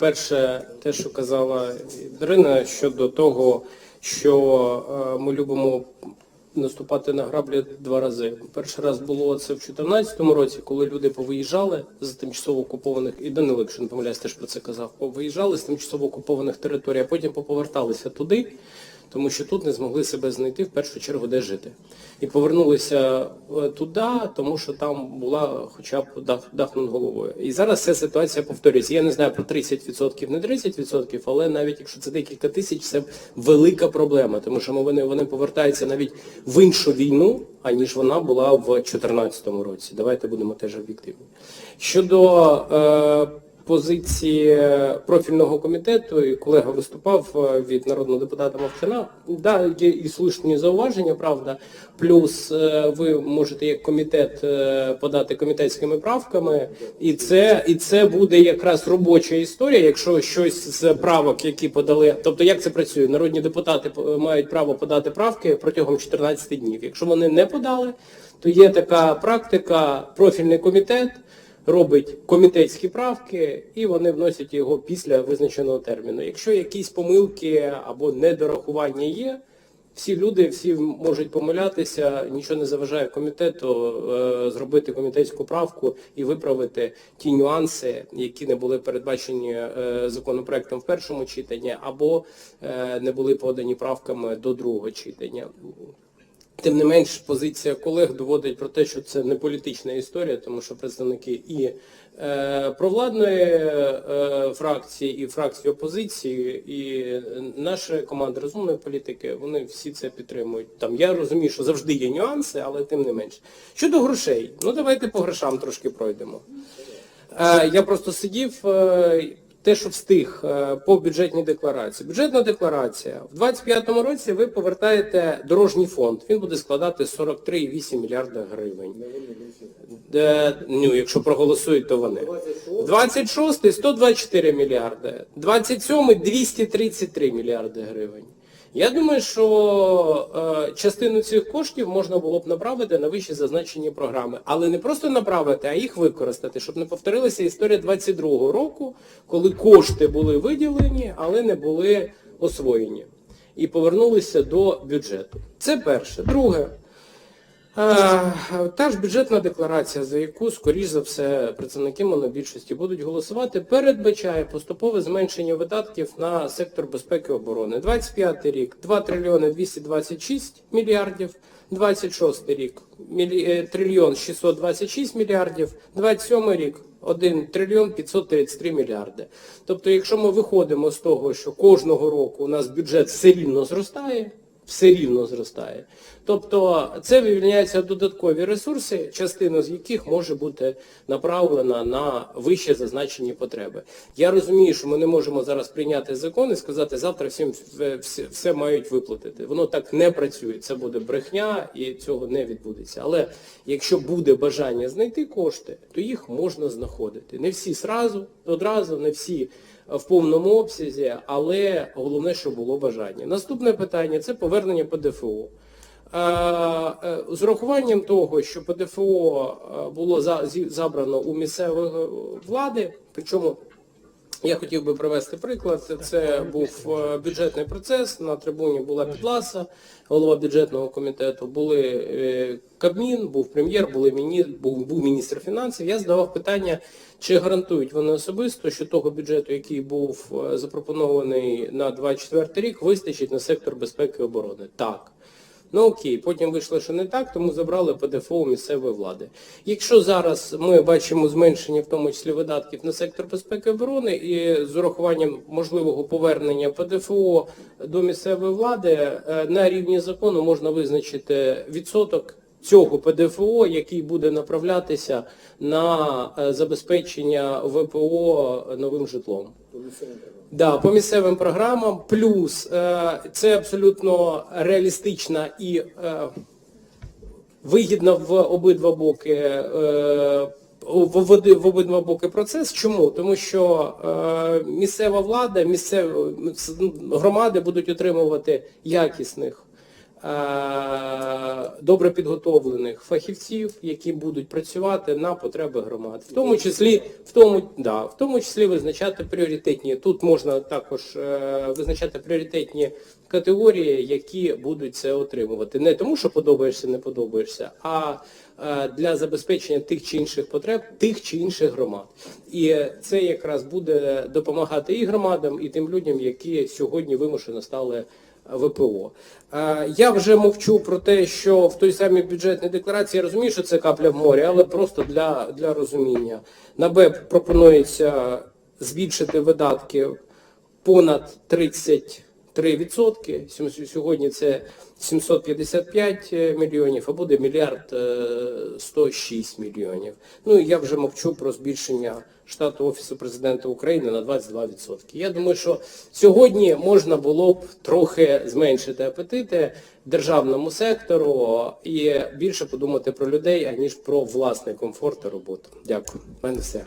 Перше, те, що казала Ірина щодо того, що е, ми любимо наступати на граблі два рази. Перший раз було це в 2014 році, коли люди повиїжджали з тимчасово окупованих, і Данило, якщо не помиляюсь, теж про це казав, повиїжджали з тимчасово окупованих територій, а потім поповерталися туди, тому що тут не змогли себе знайти в першу чергу, де жити. І повернулися е, туди, тому що там була хоча б дах, над головою. І зараз ця ситуація повторюється. Я не знаю про 30%, не 30%, але навіть якщо це декілька тисяч, це велика проблема, тому що вони, вони повертаються навіть в іншу війну, аніж вона була в 2014 році. Давайте будемо теж об'єктивні. Щодо е, позиції профільного комітету, і колега виступав е, від народного депутата Мовчана. Да, є і слушні зауваження, правда. Плюс е, ви можете як комітет е, подати комітетськими правками, і це, і це буде якраз робоча історія, якщо щось з правок, які подали, тобто як це працює? Народні депутати е, мають право подати правки протягом 14 днів. Якщо вони не подали, то є така практика, профільний комітет робить комітетські правки і вони вносять його після визначеного терміну. Якщо якісь помилки або недорахування є, всі люди, всі можуть помилятися, нічого не заважає комітету е, зробити комітетську правку і виправити ті нюанси, які не були передбачені е, законопроектом в першому читанні, або е, не були подані правками до другого читання. Тим не менш, позиція колег доводить про те, що це не політична історія, тому що представники і е, провладної е, фракції, і фракції опозиції, і наша команда розумної політики, вони всі це підтримують. Там я розумію, що завжди є нюанси, але тим не менш. Щодо грошей, ну давайте по грошам трошки пройдемо. Е, я просто сидів. Е, те, що встиг е, по бюджетній декларації. Бюджетна декларація. В 2025 році ви повертаєте дорожній фонд. Він буде складати 43,8 мільярда гривень. Де, ну, якщо проголосують, то вони. 26 124 мільярди. 27 233 мільярди гривень. Я думаю, що е, частину цих коштів можна було б направити на вище зазначені програми. Але не просто направити, а їх використати, щоб не повторилася історія 22-го року, коли кошти були виділені, але не були освоєні. І повернулися до бюджету. Це перше. Друге. Е, Та ж бюджетна декларація, за яку, скоріш за все, представники монобільшості будуть голосувати, передбачає поступове зменшення видатків на сектор безпеки і оборони. 25 рік 2 трильйони 226 мільярдів, 26 рік е, трильйон 626 мільярдів, 27 рік 1 трильйон 533 мільярди. Тобто, якщо ми виходимо з того, що кожного року у нас бюджет все рівно зростає, все рівно зростає. Тобто це вивільняються додаткові ресурси, частина з яких може бути направлена на вище зазначені потреби. Я розумію, що ми не можемо зараз прийняти закон і сказати, завтра всім все, все, мають виплатити. Воно так не працює. Це буде брехня і цього не відбудеться. Але якщо буде бажання знайти кошти, то їх можна знаходити. Не всі зразу, одразу, не всі в повному обсязі, але головне, що було бажання. Наступне питання це повернення ПДФО. Е, З урахуванням того, що ПДФО е, було забрано у місцевої влади, причому я хотів би привести приклад. Це був е, бюджетний процес. На трибуні була Підласа, голова бюджетного комітету, були е, Кабмін, був прем'єр, були міні... був, був міністр фінансів. Я задавав питання, чи гарантують вони особисто, що того бюджету, який був е, запропонований на 24 рік, вистачить на сектор безпеки і оборони. Так. Ну окей, потім вийшло, що не так, тому забрали ПДФО у місцевої влади. Якщо зараз ми бачимо зменшення, в тому числі видатків на сектор безпеки і оборони, і з урахуванням можливого повернення ПДФО до місцевої влади, е, на рівні закону можна визначити відсоток цього ПДФО, який буде направлятися на е, забезпечення ВПО новим житлом. Да, по місцевим програмам, плюс е, це абсолютно реалістична і е, вигідна в обидва боки е, в, обидва боки процес. Чому? Тому що місцева влада, місцеві громади будуть отримувати якісних добре підготовлених фахівців, які будуть працювати на потреби громад. В тому числі, в тому, да, в тому числі визначати пріоритетні. Тут можна також е, визначати пріоритетні категорії, які будуть це отримувати. Не тому, що подобаєшся, не подобаєшся, а е, для забезпечення тих чи інших потреб тих чи інших громад. І це якраз буде допомагати і громадам, і тим людям, які сьогодні вимушено стали ВПО. Е, я вже мовчу про те, що в той самій бюджетній декларації я розумію, що це капля в морі, але просто для для розуміння. На БЕП пропонується збільшити видатки понад 30 3%. Сьогодні це 755 е, мільйонів, а буде мільярд е, 106 мільйонів. Ну і я вже мовчу про збільшення штату Офісу президента України на 22%. Я думаю, що сьогодні можна було б трохи зменшити апетити державному сектору і більше подумати про людей, аніж про власний комфорт та роботу. Дякую. У мене все.